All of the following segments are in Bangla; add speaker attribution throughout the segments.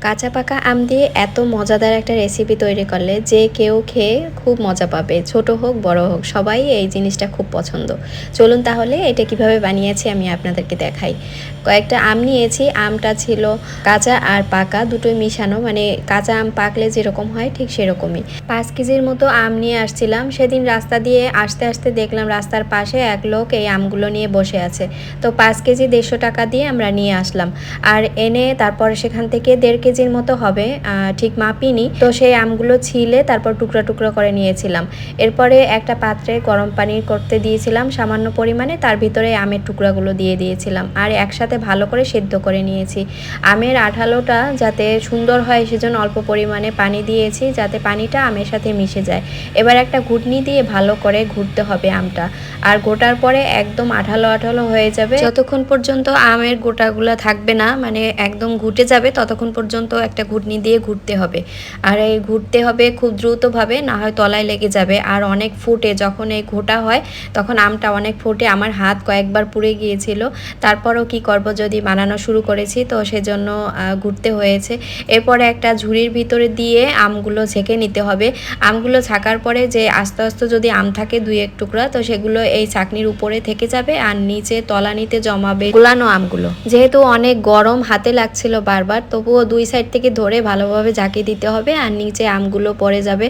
Speaker 1: কাঁচা পাকা আম দিয়ে এত মজাদার একটা রেসিপি তৈরি করলে যে কেউ খেয়ে খুব মজা পাবে। ছোট হোক, বড় হোক, সবাই এই জিনিসটা খুব পছন্দ। চলুন তাহলে এটা কীভাবে বানিয়েছি আমি আপনাদেরকে দেখাই। কয়েকটা আম নিয়েছি। আমটা ছিল কাঁচা আর পাকা, দুটোই মিশানো। মানে কাঁচা আম পাকলে যেরকম হয় ঠিক সেরকমই। পাঁচ কেজির মতো আম নিয়ে আসছিলাম। সেদিন রাস্তা দিয়ে আসতে আসতে দেখলাম রাস্তার পাশে এক লোক এই আমগুলো নিয়ে বসে আছে। তো পাঁচ কেজি দেড়শো টাকা দিয়ে আমরা নিয়ে আসলাম। আর এনে তারপর সেখান থেকে দেড় কেজির মতো হবে ঠিক মাপিনি। তো সেই আমগুলো ছিলে তারপর টুকরা টুকরা করে নিয়েছিলাম। এরপরে একটা পাত্রে গরম পানি করতে দিয়েছিলাম সামান্য পরিমাণে, তার ভিতরে আমের টুকরাগুলো দিয়ে দিয়েছিলাম। আর একসাথে ভালো করে সেদ্ধ করে নিয়েছি। আমের আঠালোটা যাতে সুন্দর হয়, সেজন্য অল্প পরিমাণে পানি দিয়েছি, যাতে পানিটা আমের সাথে মিশে যায়। এবার একটা ঘুটনি দিয়ে ভালো করে ঘুরতে হবে আমটা। আর গোটার পরে একদম আঠালো আঠালো হয়ে যাবে। যতক্ষণ পর্যন্ত আমের গোটাগুলো থাকবে না মানে একদম ঘুটে যাবে, ততক্ষণ পর্যন্ত একটা ঘুটনি দিয়ে ঘুরতে হবে। আর এই ঘুরতে হবে খুব দ্রুতভাবে, না হয় তলায় লেগে যাবে। আর অনেক ফুটে যখন এই ঘোটা হয়, তখন আমটা অনেক ফুটে আমার হাত কয়েকবার পুড়ে গিয়েছিল। তারপরও কি করব যদি বানানো শুরু করেছি, তো সেজন্য ঘুরতে হয়েছে। এরপরে একটা ঝুড়ির ভিতরে দিয়ে আমগুলো ছেঁকে নিতে হবে। আমগুলো ছাকার পরে যে আস্তে আস্তে যদি আম থাকে দুই এক টুকরা, তো সেগুলো এই চাকনির উপরে থেকে যাবে আর নিচে তলানিতে জমাবে গোলানো আমগুলো। যেহেতু অনেক গরম, হাতে লাগছিল বারবার, তবুও দুই সাইড থেকে ধরে ভালোভাবে ঝাঁকিয়ে দিতে হবে আর নিচে আমগুলো পড়ে যাবে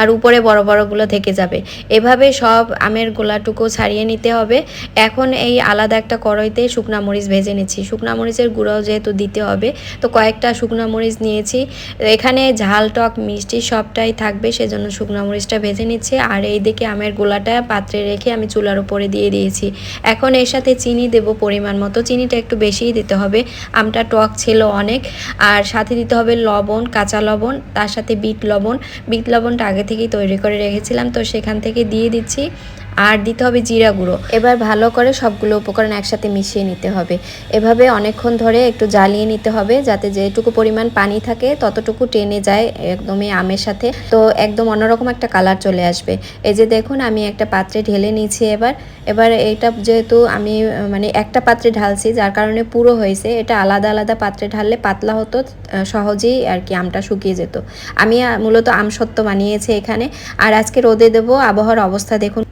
Speaker 1: আর উপরে বড় বড়গুলো থেকে যাবে। এভাবে সব আমের গোলাটুকু ছাড়িয়ে নিতে হবে। এখন এই আলাদা একটা কড়াইতে শুকনা মরিচ ভেজে নিচ্ছি। শুকনা মরিচের গুঁড়ো যেহেতু দিতে হবে, তো কয়েকটা শুকনা মরিচ নিয়েছি। এখানে ঝাল, টক, মিষ্টি সবটাই থাকবে, সেজন্য শুকনা মরিচটা ভেজে নিচ্ছি। আর এই দিকে আমের গোলাটা পাত্রে রেখে আমি চুলার উপরে দিয়ে দিয়েছি। এখন এর সাথে চিনি দেব পরিমাণ মতো। চিনিটা একটু বেশিই দিতে হবে। আমটা টক ছিল অনেক। আর সাথে দিতে হবে লবণ, কাঁচা লবণ, তার সাথে বিট লবণ। বিট লবণটা আগে থেকেই তৈরি করে রেখেছিলাম, তো সেখান থেকে দিয়ে দিচ্ছি। আর দিতে হবে জিরা গুঁড়ো। এবার ভালো করে সবগুলো উপকরণ একসাথে মিশিয়ে নিতে হবে। এভাবে অনেকক্ষণ ধরে একটু জ্বালিয়ে নিতে হবে যাতে যেটুকু পরিমাণ পানি থাকে ততটুকু টেনে যায় একদমই আমের সাথে। তো একদম অন্যরকম একটা কালার চলে আসবে। এই যে দেখুন, আমি একটা পাত্রে ঢেলে নিয়েছি এবার। এবার এটা যেহেতু আমি মানে একটা পাত্রে ঢালছি, যার কারণে পুরো হয়েছে। এটা আলাদা আলাদা পাত্রে ঢাললে পাতলা হতো, সহজেই আর কি আমটা শুকিয়ে যেত। আমি মূলত আমসত্ত্ব বানিয়েছি এখানে। আর আজকে রোদে দেবো, আবহাওয়ার অবস্থা দেখুন।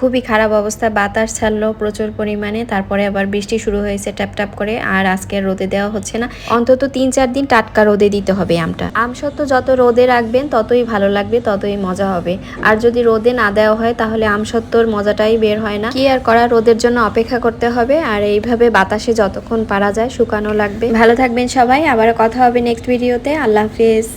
Speaker 1: খুবই খারাপ অবস্থা, বাতাস ছাড়লো প্রচুর পরিমাণে, তারপরে আবার বৃষ্টি শুরু হয়েছে ট্যাপ ট্যাপ করে, আর আজকে রোদে দেওয়া হচ্ছে না। অন্তত তিন চার দিন টাটকা রোদে দিতে হবে আমটা। আম সত্য, যত রোদে রাখবেন, ততই ভালো লাগবে, ততই মজা হবে। আর যদি রোদে না দেওয়া হয়, তাহলে আম সত্তর মজাটাই বের হয় না। কি আর করা রোদের জন্য অপেক্ষা করতে হবে, আর এইভাবে বাতাসে যতক্ষণ পারা যায়, শুকানো লাগবে। ভালো থাকবেন সবাই আবার কথা হবে নেক্সট ভিডিওতে আল্লাহ হাফিজ।